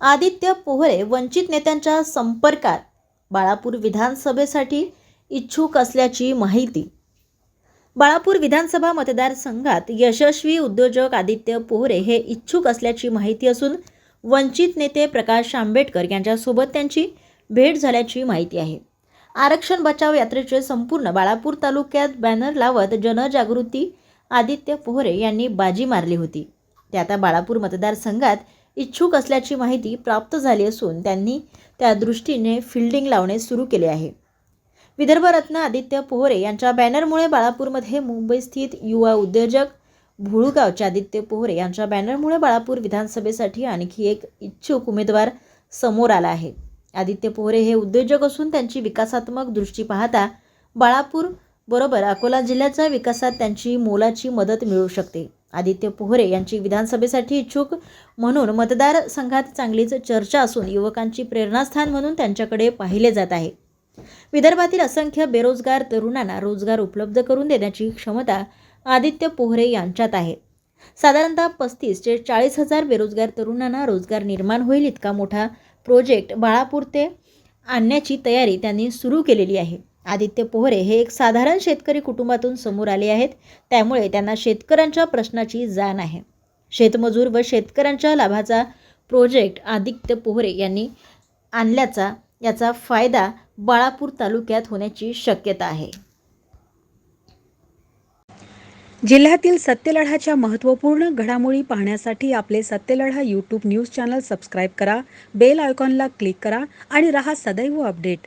आदित्य पोहरे वंचित नेत्यांच्या संपर्कात बाळापूर विधानसभेसाठी इच्छुक असल्याची माहिती. बाळापूर विधानसभा मतदारसंघात यशस्वी उद्योजक आदित्य पोहरे हे इच्छुक असल्याची माहिती असून वंचित नेते प्रकाश आंबेडकर यांच्यासोबत त्यांची भेट झाल्याची माहिती आहे. आरक्षण बचाव यात्रेचे संपूर्ण बाळापूर तालुक्यात बॅनर लावत जनजागृती आदित्य पोहरे यांनी बाजी मारली होती. ते आता बाळापूर मतदारसंघात इच्छुक असल्याची माहिती प्राप्त झाली असून त्यांनी त्या दृष्टीने फिल्डिंग लावणे सुरू केले आहे. विदर्भरत्न आदित्य पोहरे यांच्या बॅनरमुळे बाळापूरमध्ये मुंबईस्थित युवा उद्योजक भुळगावचे आदित्य पोहरे यांच्या बॅनरमुळे बाळापूर विधानसभेसाठी आणखी एक इच्छुक उमेदवार समोर आला आहे. आदित्य पोहरे हे उद्योजक असून त्यांची विकासात्मक दृष्टी पाहता बाळापूर बरोबर अकोला जिल्ह्याच्या विकासात त्यांची मोलाची मदत मिळू शकते. आदित्य पोहरे यांची विधानसभेसाठी इच्छुक म्हणून मतदारसंघात चांगलीच चर्चा असून युवकांची प्रेरणास्थान म्हणून त्यांच्याकडे पाहिले जात आहे. विदर्भातील असंख्य बेरोजगार तरुणांना रोजगार उपलब्ध करून देण्याची क्षमता आदित्य पोहरे यांच्यात आहे. साधारणतः पस्तीस ते चाळीस हजार बेरोजगार तरुणांना रोजगार निर्माण होईल इतका मोठा प्रोजेक्ट बाळापूर ते आणण्याची तयारी त्यांनी सुरू केलेली आहे. आदित्य पोहरे हे एक साधारण शेतकरी कुटुंबातून समोर आले आहेत. त्यामुळे त्यांना शेतकऱ्यांच्या प्रश्नाची जाण आहे. शेतमजूर व शेतकऱ्यांच्या लाभाचा प्रोजेक्ट आदित्य पोहरे यांनी आणल्याचा याचा फायदा बाळापूर तालुक्यात होण्याची शक्यता आहे. जिल्ह्यातील सत्यलढाच्या महत्त्वपूर्ण घडामोडी पाहण्यासाठी आपले Satyaladha YouTube news channel subscribe करा. बेल आयकॉनला क्लिक करा आणि रहा सदैव अपडेट